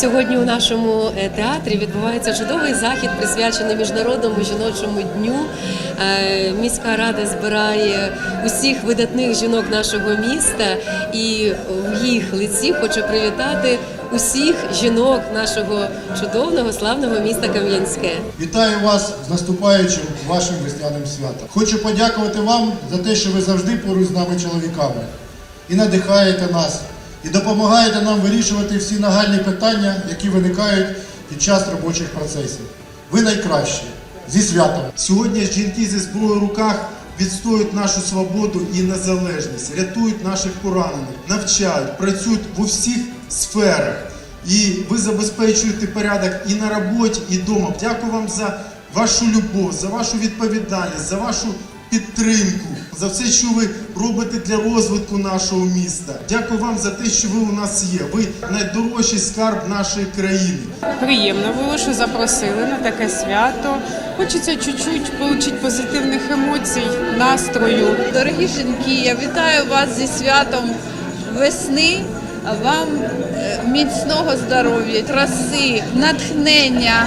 Сьогодні у нашому е, театрі відбувається чудовий захід, присвячений міжнародному жіночому дню. Е, Міська рада збирає усіх видатних жінок нашого міста, і в їх лиці хочу привітати усіх жінок нашого чудовного славного міста Кам'янське. Вітаю вас з наступаючим вашим весняним святом. Хочу подякувати вам за те, що ви завжди поруч з нами чоловіками і надихаєте нас, і допомагаєте нам вирішувати всі нагальні питання, які виникають під час робочих процесів. Ви найкращі зі святом! Сьогодні жінки зі зброєю в руках відстоюють нашу свободу і незалежність, рятують наших поранених, навчають, працюють в усіх сферах. І ви забезпечуєте порядок і на роботі, і вдома. Дякую вам за вашу любов, за вашу відповідальність, за вашу підтримку, за все, що ви робите для розвитку нашого міста. Дякую вам за те, що ви у нас є. Ви найдорожчий скарб нашої країни. Приємно було, що запросили на таке свято. Хочеться чуть-чуть отримати позитивних емоцій, настрою. Дорогі жінки, я вітаю вас зі святом весни. Вам е, міцного здоров'я, краси, натхнення.